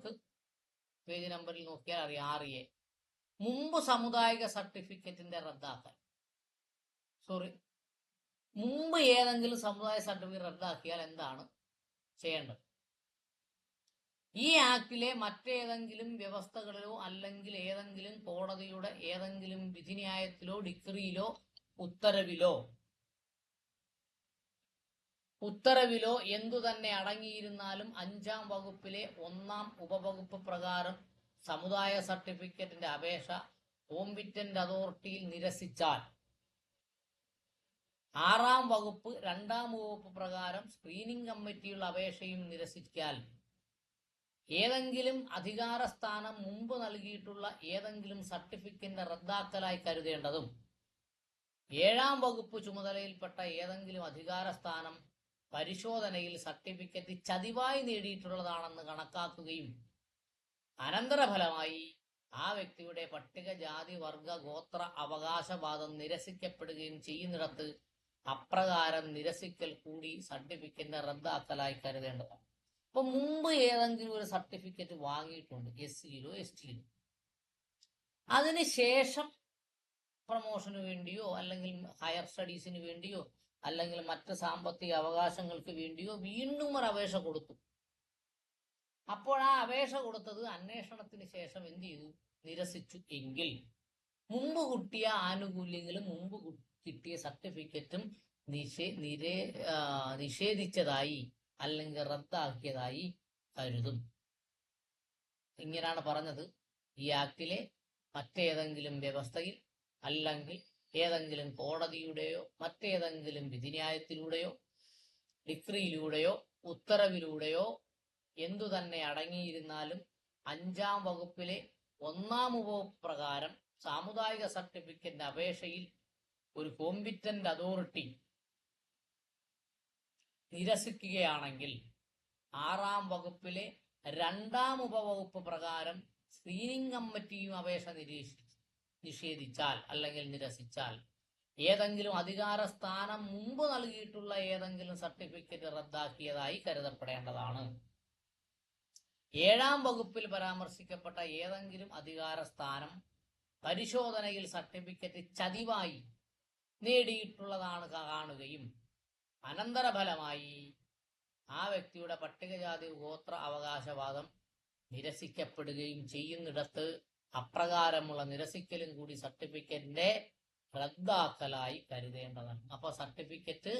നമുക്ക് പേജ് നമ്പറിൽ നോക്കിയാൽ അറിയാം ആറ് എ മുമ്പ് സാമുദായിക സർട്ടിഫിക്കറ്റിന്റെ റദ്ദാക്കൽ. സോറി മുമ്പ് ഏതെങ്കിലും സമുദായ സർട്ടിഫിക്കറ്റ് റദ്ദാക്കിയാൽ എന്താണ് ചെയ്യേണ്ടത്? ഈ ആക്ടിലെ മറ്റേതെങ്കിലും വ്യവസ്ഥകളിലോ അല്ലെങ്കിൽ ഏതെങ്കിലും കോടതിയുടെ ഏതെങ്കിലും വിധിന്യായത്തിലോ ഡിഗ്രിയിലോ ഉത്തരവിലോ ഉത്തരവിലോ എന്തു തന്നെ അടങ്ങിയിരുന്നാലും അഞ്ചാം വകുപ്പിലെ ഒന്നാം ഉപവകുപ്പ് പ്രകാരം സമുദായ സർട്ടിഫിക്കറ്റിന്റെ അപേക്ഷ കോമ്പിറ്റന്റ് അതോറിറ്റിയിൽ നിരസിച്ചാൽ ആറാം വകുപ്പ് രണ്ടാം വകുപ്പ് പ്രകാരം സ്ക്രീനിംഗ് കമ്മിറ്റിയുള്ള അപേക്ഷയും നിരസിച്ചാൽ ഏതെങ്കിലും അധികാര സ്ഥാനം മുമ്പ് നൽകിയിട്ടുള്ള ഏതെങ്കിലും സർട്ടിഫിക്കറ്റിന്റെ റദ്ദാക്കലായി കരുതേണ്ടതും ഏഴാം വകുപ്പ് ചുമതലയിൽപ്പെട്ട ഏതെങ്കിലും അധികാര സ്ഥാനം പരിശോധനയിൽ സർട്ടിഫിക്കറ്റ് ചതിവായി നേടിയിട്ടുള്ളതാണെന്ന് കണക്കാക്കുകയും അനന്തരഫലമായി ആ വ്യക്തിയുടെ പട്ടികജാതി വർഗ ഗോത്ര അവകാശവാദം നിരസിക്കപ്പെടുകയും ചെയ്യുന്നിടത്ത് അപ്രകാരം നിരസിക്കൽ കൂടി സർട്ടിഫിക്കറ്റിന്റെ റദ്ദാക്കലായി കരുതേണ്ടതാണ്. അപ്പൊ മുമ്പ് ഏതെങ്കിലും ഒരു സർട്ടിഫിക്കറ്റ് വാങ്ങിയിട്ടുണ്ട് എസ് സിയിലോ എസ് ടിയിലോ അതിനുശേഷം പ്രൊമോഷന് വേണ്ടിയോ അല്ലെങ്കിൽ ഹയർ സ്റ്റഡീസിന് വേണ്ടിയോ അല്ലെങ്കിൽ മറ്റ് സാമ്പത്തിക അവകാശങ്ങൾക്ക് വേണ്ടിയോ വീണ്ടും ഒരു അപേക്ഷ കൊടുത്തു. അപ്പോൾ ആ അപേക്ഷ കൊടുത്തത് അന്വേഷണത്തിന് ശേഷം എന്ത് ചെയ്തു? നിരസിച്ചു. എങ്കിൽ മുമ്പ് കിട്ടിയ ആനുകൂല്യങ്ങളും മുമ്പ് കിട്ടിയ സർട്ടിഫിക്കറ്റും നിഷേ നിരേ നിഷേധിച്ചതായി അല്ലെങ്കിൽ റദ്ദാക്കിയതായി കരുതും. ഇങ്ങനെയാണ് പറഞ്ഞത്. ഈ ആക്ടിലെ മറ്റേതെങ്കിലും വ്യവസ്ഥയിൽ അല്ലെങ്കിൽ ഏതെങ്കിലും കോടതിയുടെയോ മറ്റേതെങ്കിലും വിധിന്യായത്തിലൂടെയോ ഡിക്രിയിലൂടെയോ ഉത്തരവിലൂടെയോ എന്തു തന്നെ അടങ്ങിയിരുന്നാലും അഞ്ചാം വകുപ്പിലെ ഒന്നാം ഉപപ്രകാരം പ്രകാരം സാമുദായിക സർട്ടിഫിക്കറ്റിന്റെ അപേക്ഷയിൽ ഒരു കോമ്പിറ്റന്റ് അതോറിറ്റി നിരസിക്കുകയാണെങ്കിൽ ആറാം വകുപ്പിലെ രണ്ടാം ഉപവകുപ്പ് പ്രകാരം സ്ക്രീനിംഗ് കമ്മിറ്റിയും അപേക്ഷ നിരീക്ഷി നിഷേധിച്ചാൽ അല്ലെങ്കിൽ നിരസിച്ചാൽ ഏതെങ്കിലും അധികാര സ്ഥാനം മുമ്പ് നൽകിയിട്ടുള്ള ഏതെങ്കിലും സർട്ടിഫിക്കറ്റ് റദ്ദാക്കിയതായി കരുതപ്പെടേണ്ടതാണ്. ഏഴാം വകുപ്പിൽ പരാമർശിക്കപ്പെട്ട ഏതെങ്കിലും അധികാര സ്ഥാനം പരിശോധനയിൽ സർട്ടിഫിക്കറ്റ് ചതിവായി നേടിയിട്ടുള്ളതാണ് കാണുകയും അനന്തരഫലമായി ആ വ്യക്തിയുടെ പട്ടികജാതി ഗോത്ര അവകാശവാദം നിരസിക്കപ്പെടുകയും ചെയ്യുന്നിടത്ത് അപ്രകാരമുള്ള നിരസിക്കലും കൂടി സർട്ടിഫിക്കറ്റിന്റെ റദ്ദാക്കലായി കരുതേണ്ടതാണ്. അപ്പൊ സർട്ടിഫിക്കറ്റ്